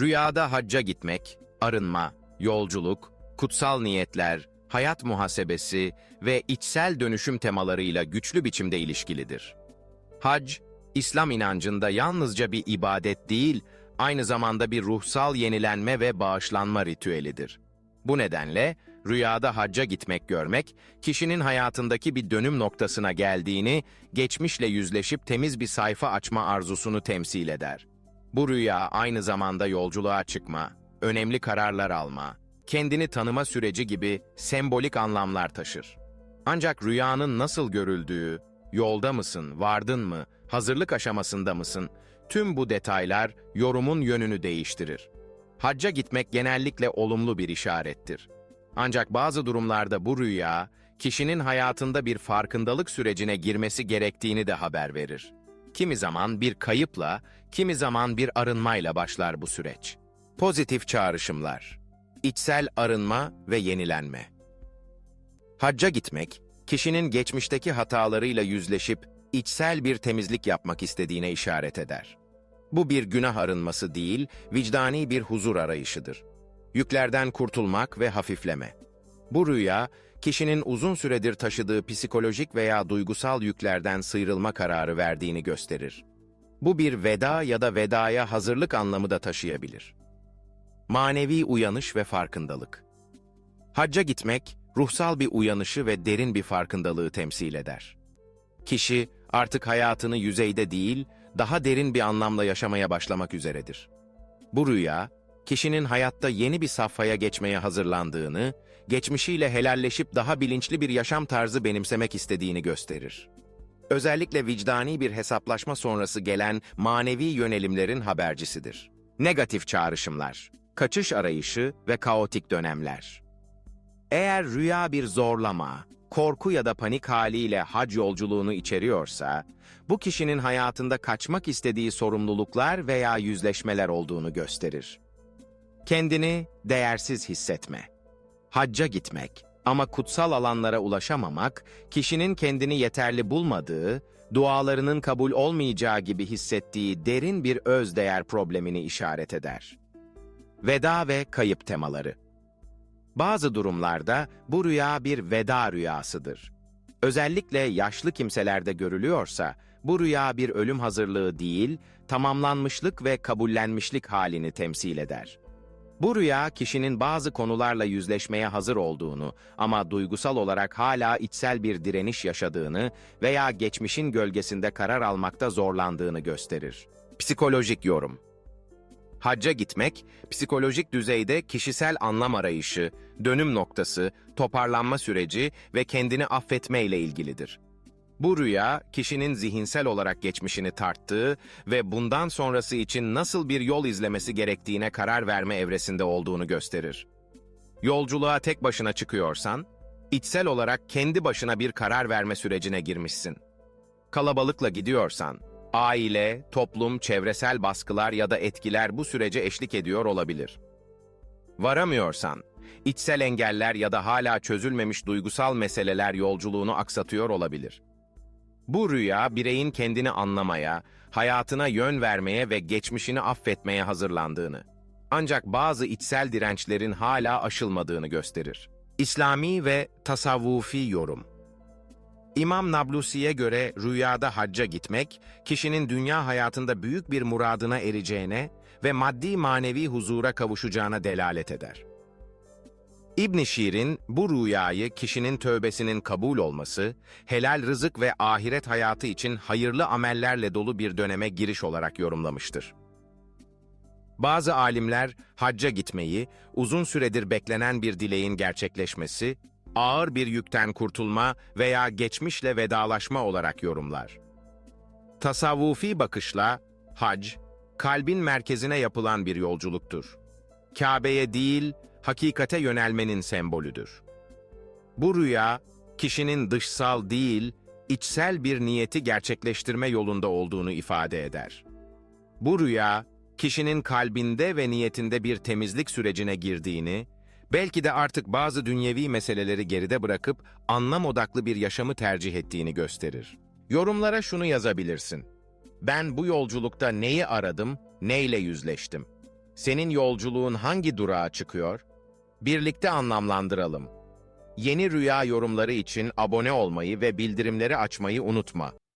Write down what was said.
Rüyada hacca gitmek, arınma, yolculuk, kutsal niyetler, hayat muhasebesi ve içsel dönüşüm temalarıyla güçlü biçimde ilişkilidir. Hac, İslam inancında yalnızca bir ibadet değil, aynı zamanda bir ruhsal yenilenme ve bağışlanma ritüelidir. Bu nedenle rüyada hacca gitmek görmek, kişinin hayatındaki bir dönüm noktasına geldiğini, geçmişle yüzleşip temiz bir sayfa açma arzusunu temsil eder. Bu rüya aynı zamanda yolculuğa çıkma, önemli kararlar alma, kendini tanıma süreci gibi sembolik anlamlar taşır. Ancak rüyanın nasıl görüldüğü, yolda mısın, vardın mı, hazırlık aşamasında mısın, tüm bu detaylar yorumun yönünü değiştirir. Hacca gitmek genellikle olumlu bir işarettir. Ancak bazı durumlarda bu rüya, kişinin hayatında bir farkındalık sürecine girmesi gerektiğini de haber verir. Kimi zaman bir kayıpla, kimi zaman bir arınmayla başlar bu süreç. Pozitif çağrışımlar, içsel arınma ve yenilenme. Hacca gitmek, kişinin geçmişteki hatalarıyla yüzleşip içsel bir temizlik yapmak istediğine işaret eder. Bu bir günah arınması değil, vicdani bir huzur arayışıdır. Yüklerden kurtulmak ve hafifleme. Bu rüya, kişinin uzun süredir taşıdığı psikolojik veya duygusal yüklerden sıyrılma kararı verdiğini gösterir. Bu bir veda ya da vedaya hazırlık anlamı da taşıyabilir. Manevi uyanış ve farkındalık. Hacca gitmek, ruhsal bir uyanışı ve derin bir farkındalığı temsil eder. Kişi artık hayatını yüzeyde değil, daha derin bir anlamla yaşamaya başlamak üzeredir. Bu rüya, kişinin hayatta yeni bir safhaya geçmeye hazırlandığını, geçmişiyle helalleşip daha bilinçli bir yaşam tarzı benimsemek istediğini gösterir. Özellikle vicdani bir hesaplaşma sonrası gelen manevi yönelimlerin habercisidir. Negatif çağrışımlar, kaçış arayışı ve kaotik dönemler. Eğer rüya bir zorlama, korku ya da panik haliyle hac yolculuğunu içeriyorsa, bu kişinin hayatında kaçmak istediği sorumluluklar veya yüzleşmeler olduğunu gösterir. Kendini değersiz hissetme. Hacca gitmek ama kutsal alanlara ulaşamamak, kişinin kendini yeterli bulmadığı, dualarının kabul olmayacağı gibi hissettiği derin bir özdeğer problemini işaret eder. Veda ve kayıp temaları bazı durumlarda bu rüya bir veda rüyasıdır. Özellikle yaşlı kimselerde görülüyorsa, bu rüya bir ölüm hazırlığı değil, tamamlanmışlık ve kabullenmişlik halini temsil eder. Bu rüya kişinin bazı konularla yüzleşmeye hazır olduğunu ama duygusal olarak hala içsel bir direniş yaşadığını veya geçmişin gölgesinde karar almakta zorlandığını gösterir. Psikolojik yorum Hacca gitmek, psikolojik düzeyde kişisel anlam arayışı, dönüm noktası, toparlanma süreci ve kendini affetme ile ilgilidir. Bu rüya, kişinin zihinsel olarak geçmişini tarttığı ve bundan sonrası için nasıl bir yol izlemesi gerektiğine karar verme evresinde olduğunu gösterir. Yolculuğa tek başına çıkıyorsan, içsel olarak kendi başına bir karar verme sürecine girmişsin. Kalabalıkla gidiyorsan, aile, toplum, çevresel baskılar ya da etkiler bu sürece eşlik ediyor olabilir. Varamıyorsan, içsel engeller ya da hala çözülmemiş duygusal meseleler yolculuğunu aksatıyor olabilir. Bu rüya bireyin kendini anlamaya, hayatına yön vermeye ve geçmişini affetmeye hazırlandığını, ancak bazı içsel dirençlerin hala aşılmadığını gösterir. İslami ve tasavvufi yorum İmam Nablusi'ye göre rüyada hacca gitmek, kişinin dünya hayatında büyük bir muradına ereceğine ve maddi manevi huzura kavuşacağına delalet eder. İbn Şirin bu rüyayı kişinin tövbesinin kabul olması, helal rızık ve ahiret hayatı için hayırlı amellerle dolu bir döneme giriş olarak yorumlamıştır. Bazı alimler hacca gitmeyi, uzun süredir beklenen bir dileğin gerçekleşmesi, ağır bir yükten kurtulma veya geçmişle vedalaşma olarak yorumlar. Tasavvufi bakışla hac, kalbin merkezine yapılan bir yolculuktur. Kabe'ye değil, hakikate yönelmenin sembolüdür. Bu rüya, kişinin dışsal değil, içsel bir niyeti gerçekleştirme yolunda olduğunu ifade eder. Bu rüya, kişinin kalbinde ve niyetinde bir temizlik sürecine girdiğini, belki de artık bazı dünyevi meseleleri geride bırakıp anlam odaklı bir yaşamı tercih ettiğini gösterir. Yorumlara şunu yazabilirsin. Ben bu yolculukta neyi aradım, neyle yüzleştim? Senin yolculuğun hangi durağa çıkıyor? Birlikte anlamlandıralım. Yeni rüya yorumları için abone olmayı ve bildirimleri açmayı unutma.